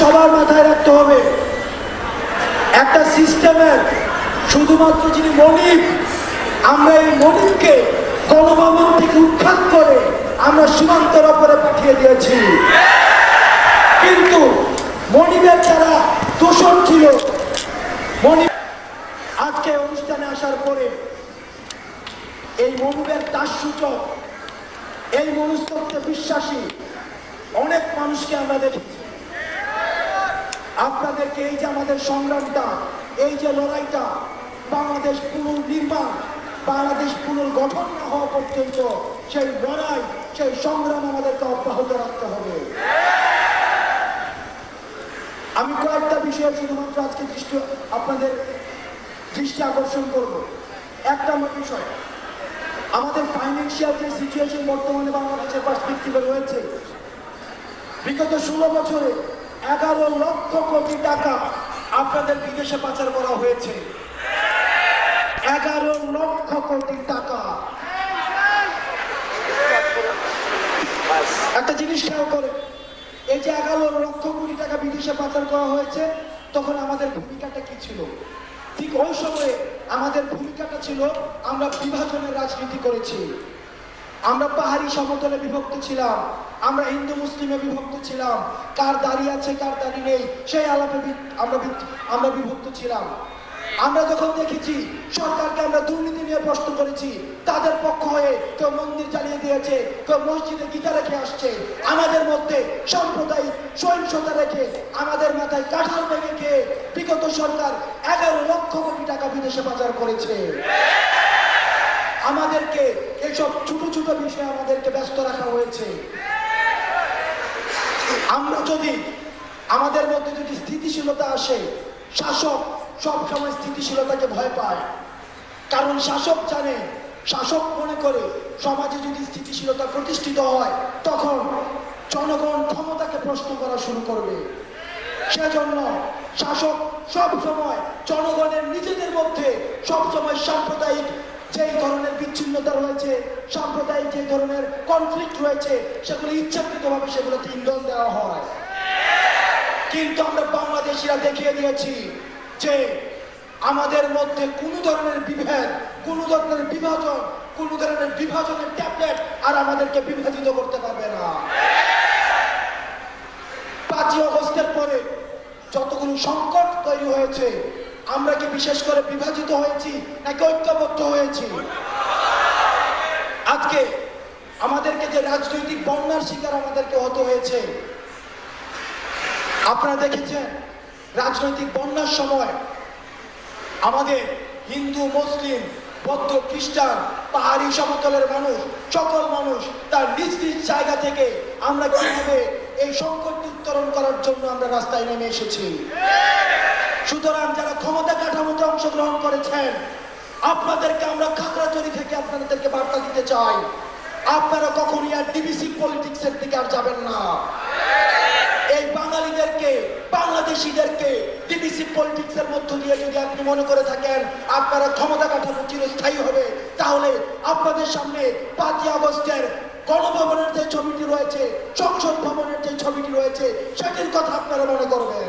সবার মাথায় রাখতে হবে। একটা সিস্টেমের শুধুমাত্র যিনি মনিব, আমরা এই মনিবকে গণভবন থেকে উৎখাত করে আমরা সীমান্তের ওপরে পাঠিয়ে দিয়েছি। কিন্তু মনিবের যারা দোষণ ছিল, মনিব আজকে অনুষ্ঠানে আসার পরে এই মনিবের দাস সূচক এই মনুস্তত্বে বিশ্বাসী অনেক মানুষকে আমরা দেখেছি। আপনাদেরকে এই যে আমাদের সংগ্রামটা, এই যে লড়াইটা, বাংলাদেশ পুনর্নির্মাণ বাংলাদেশ পুনর্গঠন না হওয়া পর্যন্ত সেই লড়াই, সেই সংগ্রাম আমাদেরকে অব্যাহত রাখতে হবে। আমি কয়েকটা বিষয়ে শুধুমাত্র আজকে দৃষ্টি, আপনাদের দৃষ্টি আকর্ষণ করব। একটা আমার বিষয়, আমাদের ফাইন্যান্সিয়াল যে সিচুয়েশন বর্তমানে বাংলাদেশের পার্সপেক্টিভে রয়েছে, বিগত ষোলো বছরে এগারো লক্ষ কোটি টাকা আপনাদের বিদেশে পাচার করা হয়েছে। এগারো লক্ষ কোটি টাকা। একটা জিনিস খেয়াল করে এই যে এগারো লক্ষ কোটি টাকা বিদেশে পাচার করা হয়েছে, তখন আমাদের ভূমিকাটা কি ছিল? ঠিক ওই সময়ে আমাদের ভূমিকাটা ছিল, আমরা বিভাজনের রাজনীতি করেছি। আমরা পাহাড়ি সমতলে বিভক্ত ছিলাম। আমরা হিন্দু, মুসলিমে বিভক্ত ছিলাম। কার দাড়ি আছে, কার দাড়ি নেই, সেই আলাপে আমরা আমরা বিভক্ত ছিলাম। আমরা যখন দেখেছি সরকারকে আমরা দুর্নীতি নিয়ে প্রশ্ন করেছি, তাদের পক্ষ হয়ে কেউ মন্দির চালিয়ে দিয়েছে, কেউ মসজিদে গীতা রেখে আসছে, আমাদের মধ্যে সাম্প্রদায়িক সহিংসতা রেখে আমাদের মাথায় কাঁঠাল ভেঙে খেয়ে বিগত সরকার এগারো লক্ষ কোটি টাকা বিদেশে পাচার করেছে। আমাদেরকে এসব ছোট ছোট বিষয়ে আমাদেরকে ব্যস্ত রাখা হয়েছে। আমরা যদি আমাদের মধ্যে যদি স্থিতিশীলতা আসে, শাসক সব সময় স্থিতিশীলতাকে ভয় পায়। কারণ শাসক জানে, শাসক মনে করে সমাজে যদি স্থিতিশীলতা প্রতিষ্ঠিত হয়, তখন জনগণ ক্ষমতাকে প্রশ্ন করা শুরু করবে। সেজন্য শাসক সব সময় জনগণের নিজেদের মধ্যে সব সময় সাম্প্রদায়িক যেই ধরনের বিচ্ছিন্নতা রয়েছে, সাম্প্রদায়িক যে ধরনের কনফ্লিক্ট রয়েছে, সেগুলো ইচ্ছাকৃতভাবে সেগুলোতে ইন্ধন দেওয়া হয়। কিন্তু আমরা বাংলাদেশিরা দেখিয়ে দিয়েছি যে আমাদের মধ্যে কোনো ধরনের বিভেদ, কোনো ধরনের বিভাজন, কোনো ধরনের বিভাজনের ট্যাবলেট আর আমাদেরকে বিভাজিত করতে পারবে না। পাঁচই অগস্টের পরে যতগুলো সংকট তৈরি হয়েছে আমরা কি বিশেষ করে বিভাজিত হয়েছি নাকি ঐক্যবদ্ধ হয়েছি? আজকে আমাদেরকে যে রাজনৈতিক বন্যার শিকার আমাদেরকে হতে হয়েছে। আপনারা দেখেছেন রাজনৈতিক বন্যার সময় আমাদের হিন্দু, মুসলিম, বৌদ্ধ, খ্রিস্টান, পাহাড়ি সমতলের মানুষ, সকল মানুষ তার নিজ নিজ জায়গা থেকে আমরা কীভাবে এই সংকটটি উত্তরণ করার জন্য আমরা রাস্তায় নেমে এসেছি? সুতরাং যারা ক্ষমতা কাঠামোতে অংশগ্রহণ করেছেন, আপনাদেরকে আমরা খাগড়াছড়ি থেকে আপনাদেরকে বার্তা দিতে চাই। আপনারা কখনই আর ডিবিসি পলিটিক্সের দিকে আর যাবেন না। এই বাঙালিদেরকে, বাংলাদেশিদেরকে ডিবিসি পলিটিক্স এর মধ্য দিয়ে যদি আপনি মনে করে থাকেন, আপনারা ক্ষমতা কাঠামো চিরস্থায়ী হবে, তাহলে আপনাদের সামনে পাঁচই আগস্টের গণভবনের যে ছবিটি রয়েছে, সংসদ ভবনের যে ছবিটি রয়েছে, সেটির কথা আপনারা মনে করবেন।